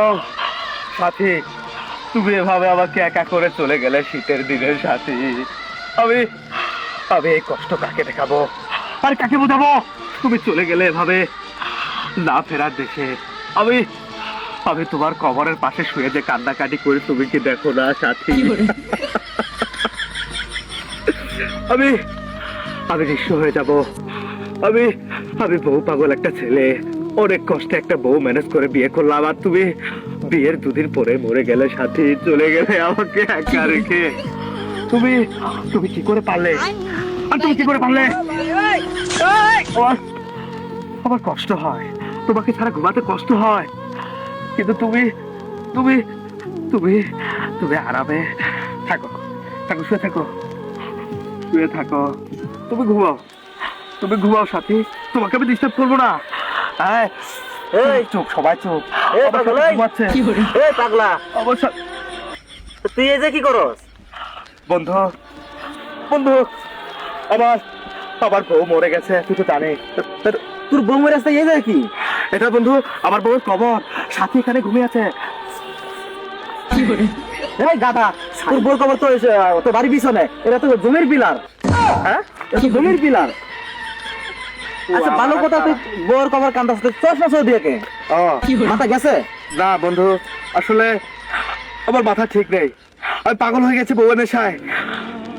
ও সাথী তুমি এভাবে আমাকে একা করে চলে গেলে শীতের দিনের সাথী। আমি আমি এই কষ্ট কাকে দেখাবো? আর কাকে বোঝাবো? তুমি চলে গেলে এভাবে না ফেরার দেশে। আমি আমি তোমার কবরের পাশে শুয়ে যে কান্নাকাটি করে তুমি কি দেখো না সাথী? আমি আমি নিঃস্ব হয়ে যাব। আমি আমি বউ পাগল একটা ছেলে। অনেক কষ্টে একটা বউ ম্যানেজ করে বিয়ে করলাম, আর তুমি বিয়ের দুদিন পরে মরে গেলে সাথী চলে গেলে আমাকে একা রেখে। তুমি তুমি কি করে পারলে? আর তুমি কি করে পারলে? আমার কষ্ট হয়। তোমাকে ছাড়া ঘুমাতে কষ্ট হয়। কিন্তু তুমি তুমি তুমি তুমি আরামে থাকো। থাকো, শুয়ে থাকো। শুয়ে থাকো। তুমি ঘুমাও। তুমি ঘুমাও সাথী। তোমাকে আমি ডিস্টার্ব করব না। হ্যাঁ এই চুপ সবাই চুপ। এই পাগল, এই। পাগলা। তুই এই যে কি করস? বন্ধু বন্ধু আমার আমার বউ মরে গেছে তুই তো জানিস। তোর রাস্তায় এই যায় কি? এটা বন্ধু আমার বউয়ের খবর সাথী এখানে ঘুমিয়ে আছে। এই গাধা তোর বউর খবর তো তোর বাড়ির পিছনে। এটা তো জমির পিলার। হ্যাঁ? এটা তো জমির পিলার। আচ্ছা ভালো কথা তুই বউর চশমা সহ দিয়ে কে মাথা গেছে? না বন্ধু আসলে আমার মাথা ঠিক নেই। আমি পাগল হয়ে গেছি বউয়ের নেশায়।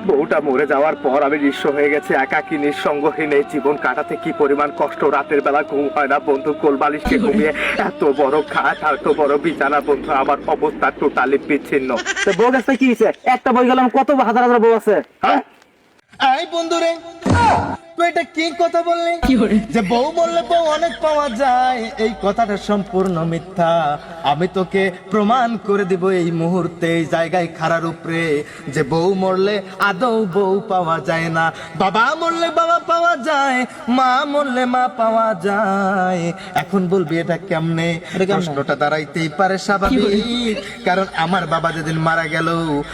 বউটা মরে যাওয়ার পর আমি নিঃস্ব হয়ে গেছি একাকি নিঃসঙ্গহীন এই জীবন কাটাতে কি পরিমাণ কষ্ট? রাতের বেলা ঘুম হয় না বন্ধু কোল বালিশকে ঘুমিয়ে এত বড় খাট এত বড় বিছানা বন্ধু আমার অবস্থা টোটালি বিচ্ছিন্ন। তো বউ কাছে কি হয়েছে? একটা বই গেলাম কত হাজার হাজার বউ আছে? হ্যাঁ? আই বন্ধুরে। তুই এটা কি কথা বললি? যে বউ বললে বউ অনেক পাওয়া যায়। এই কথাটা সম্পূর্ণ মিথ্যা। আমি তোকে প্রমাণ করে দিব এই মুহূর্তে এই জায়গায় খাড়ার উপরে। যে বউ মরলে আদৌ বউ পাওয়া যায় না। বাবা মরলে বাবা পাওয়া যায় মা মরলে মা পাওয়া যায়। এখন বলবি এটা কেমনে? প্রশ্নটা দাঁড়াইতেই পারে স্বাভাবিক। কারণ আমার বাবা যেদিন মারা গেল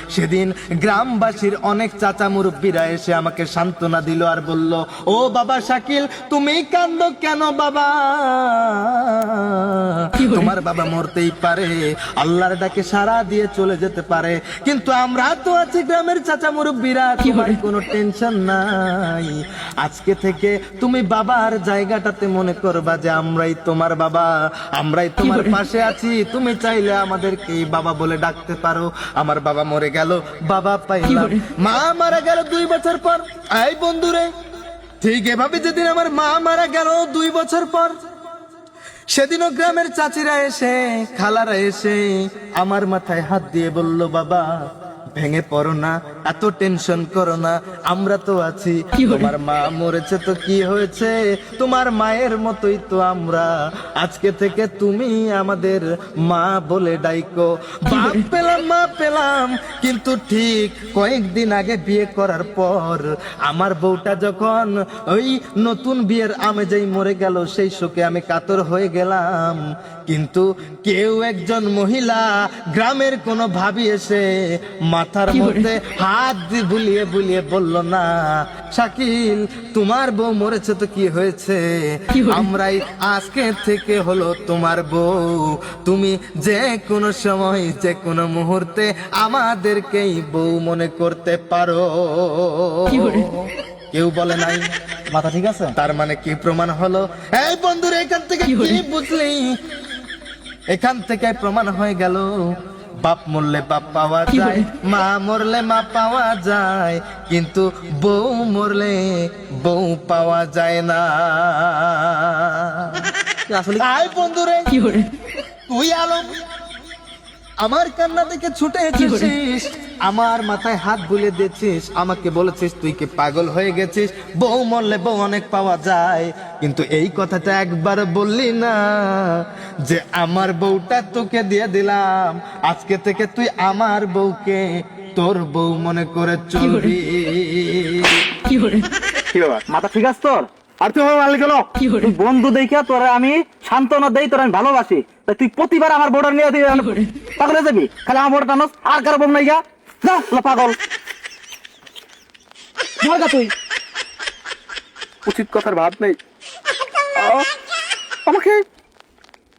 সেদিন গ্রামবাসীর অনেক চাচা মুরব্বীরা এসে আমাকে সান্ত্বনা দিল আর বলল ও বাবা শাকিল তুমি কান্দ কেন বাবা? তোমার বাবা মরতেই পারে আল্লাহর ডাকে সারা দিয়ে চলে যেতে পারে কিন্তু আমরা তো আছি গ্রামের চাচা মুরব্বীরা তোমার কোনো টেনশন নাই। আজকে থেকে তুমি বাবার জায়গাটাতে মনে করবা যে আমরাই তোমার বাবা আমরাই তোমার পাশে আছি তুমি চাইলে আমাদেরকে বাবা বলে ডাকতে পারো। আমার বাবা মরে গেল বাবা পাইলাম। মা মারা গেল দুই বছর পর। এই বন্ধুরে ঠিক এভাবে যেদিন আমার মা মারা গেল দুই বছর পর, সেদিনও গ্রামের চাচিরা এসে, খালারা এসে আমার মাথায় হাত দিয়ে বলল, বাবা, ভেঙে পড়ো না এত টেনশন করো না আমরা তো আছি। তোমার মা মরেছে তো কি হয়েছে? তোমার মায়ের মতোই তো আমরা। আজকে থেকে তুমি আমাদের মা বলে ডাইকো। বাপ পেলাম মা পেলাম কিন্তু ঠিক কয়েকদিন আগে বিয়ে করার পর আমার বউটা যখন ওই নতুন বিয়ের আমেজেই মরে গেল সেই শোকে আমি কাতর হয়ে গেলাম। কিন্তু কেউ একজন মহিলা গ্রামের কোনো ভাবি এসে মাথার মধ্যে হাত বুলিয়ে বুলিয়ে বলল না শাকিল তোমার বউ মরেছে তো কি হয়েছে? আমরাই আজকে থেকে হলো তোমার বউ। তুমি যে কোনো সময় যে কোনো মুহূর্তে আমাদেরকেই বউ মনে করতে পারো। কেউ বলে নাই। মাথা ঠিক আছে? তার মানে কি প্রমাণ হলো? এই বন্ধুরা এখান থেকে কি বুঝলি? এখান থেকে প্রমাণ হয়ে গেল বাপ মরলে বাপ পাওয়া যায় মা মরলে মা পাওয়া যায় কিন্তু বউ মরলে বউ পাওয়া যায় না। আসলে আয় বন্ধুরে তুই আলম আমার কান্না দেখে ছুটে এসেছিস? আমার মাথায় হাত বুলে দিয়েছিস। আমাকে বলেছিস তুই কি পাগল হয়ে গেছিস? বউ মরলে বউ অনেক পাওয়া যায়। কিন্তু এই কথাটা একবার বললি না যে আমার বউটা তোকে দিয়ে দিলাম। আজকে থেকে তুই আমার বউকে তোর বউ মনে করে চলবি। কি ব্যাপার? মাথা ঠিক আছে তোর? আর তুই কেন? বন্ধু দেখা তোরা আমি সান্ত্বনা দেই তোর আমি ভালোবাসি। তাই তুই প্রতিবার আমার বোর্ডার নিয়ে দিয়ে পাগল যাবি? খালি আমার বোর্ডার টানস আর কারও বোম নাই গা যা লা পাগল। মর গা তুই। উচিত কথার ভাব নেই। আমাকে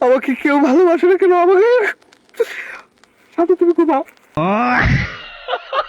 আমাকে কেউ ভালোবাসে না কেন আমাকে? সাথে তুমি ঘুমাও।